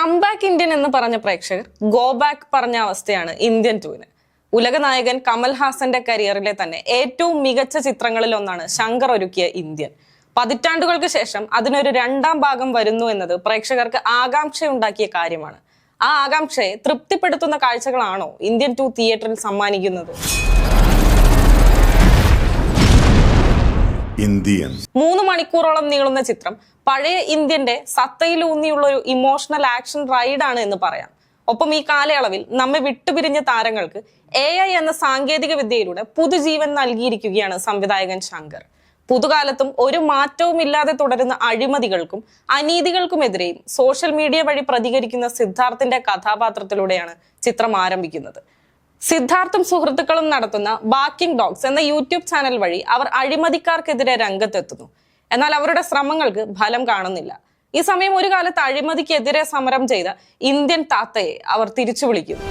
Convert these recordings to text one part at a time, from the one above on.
Comeback Indian എന്ന് പറഞ്ഞ പ്രേക്ഷകർ ഗോ ബാക്ക് പറഞ്ഞ അവസ്ഥയാണ് ഇന്ത്യൻ ടൂവിന് ഉലക നായകൻ കമൽ ഹാസന്റെ കരിയറിലെ തന്നെ ഏറ്റവും മികച്ച ചിത്രങ്ങളിൽ ഒന്നാണ് ശങ്കർ ഒരുക്കിയ ഇന്ത്യൻ പതിറ്റാണ്ടുകൾക്ക് ശേഷം അതിനൊരു രണ്ടാം ഭാഗം വരുന്നു എന്നത് പ്രേക്ഷകർക്ക് ആകാംക്ഷയുണ്ടാക്കിയ കാര്യമാണ്. ആ ആകാംക്ഷയെ തൃപ്തിപ്പെടുത്തുന്ന കാഴ്ചകളാണോ ഇന്ത്യൻ ടു തിയേറ്ററിൽ സമ്മാനിക്കുന്നത്? ഇന്ത്യൻ. മൂന്ന് മണിക്കൂറോളം നീളുന്ന ചിത്രം പഴയ ഇന്ത്യന്റെ സത്തയിലൂന്നിയുള്ള ഒരു ഇമോഷണൽ ആക്ഷൻ റൈഡാണ് എന്ന് പറയാം. ഒപ്പം ഈ കാലയളവിൽ നമ്മെ വിട്ടുപിരിഞ്ഞ താരങ്ങൾക്ക് എ ഐ എന്ന സാങ്കേതിക വിദ്യയിലൂടെ പുതുജീവൻ നൽകിയിരിക്കുകയാണ് സംവിധായകൻ ശങ്കർ. പുതുകാലത്തും ഒരു മാറ്റവും ഇല്ലാതെ തുടരുന്ന അഴിമതികൾക്കും അനീതികൾക്കുമെതിരെയും സോഷ്യൽ മീഡിയ വഴി പ്രതികരിക്കുന്ന സിദ്ധാർത്ഥിന്റെ കഥാപാത്രത്തിലൂടെയാണ് ചിത്രം ആരംഭിക്കുന്നത്. സിദ്ധാർത്ഥും സുഹൃത്തുക്കളും നടത്തുന്ന ബാക്കിംഗ് ഡോഗ്സ് എന്ന യൂട്യൂബ് ചാനൽ വഴി അവർ അഴിമതിക്കാർക്കെതിരെ രംഗത്തെത്തുന്നു. എന്നാൽ അവരുടെ ശ്രമങ്ങൾക്ക് ഫലം കാണുന്നില്ല. ഈ സമയം ഒരു കാലത്ത് അഴിമതിക്കെതിരെ സമരം ചെയ്ത ഇന്ത്യൻ താത്തയെ അവർ തിരിച്ചു വിളിക്കുന്നു.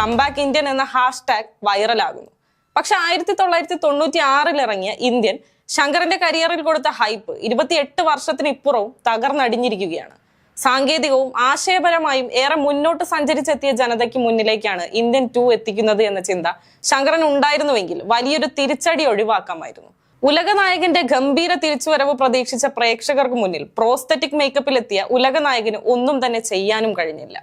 കംബാക്ക് ഇന്ത്യൻ എന്ന ഹാഷ്ടാഗ് വൈറലാകുന്നു. പക്ഷെ ആയിരത്തി തൊള്ളായിരത്തി തൊണ്ണൂറ്റി ആറിൽ ഇറങ്ങിയ ഇന്ത്യൻ ശങ്കറിന്റെ കരിയറിൽ കൊടുത്ത ഹൈപ്പ് ഇരുപത്തിയെട്ട് വർഷത്തിന് ഇപ്പുറവും തകർന്നടിഞ്ഞിരിക്കുകയാണ്. സാങ്കേതികവും ആശയപരമായും ഏറെ മുന്നോട്ട് സഞ്ചരിച്ചെത്തിയ ജനതയ്ക്ക് മുന്നിലേക്കാണ് ഇന്ത്യൻ ടു എത്തിക്കുന്നത് എന്ന ചിന്ത ശങ്കരൻ ഉണ്ടായിരുന്നുവെങ്കിൽ വലിയൊരു തിരിച്ചടി ഒഴിവാക്കാമായിരുന്നു. ഉലകനായകന്റെ ഗംഭീര തിരിച്ചുവരവ് പ്രതീക്ഷിച്ച പ്രേക്ഷകർക്ക് മുന്നിൽ പ്രോസ്തറ്റിക് മേക്കപ്പിലെത്തിയ ഉലകനായകന് ഒന്നും തന്നെ ചെയ്യാനും കഴിഞ്ഞില്ല.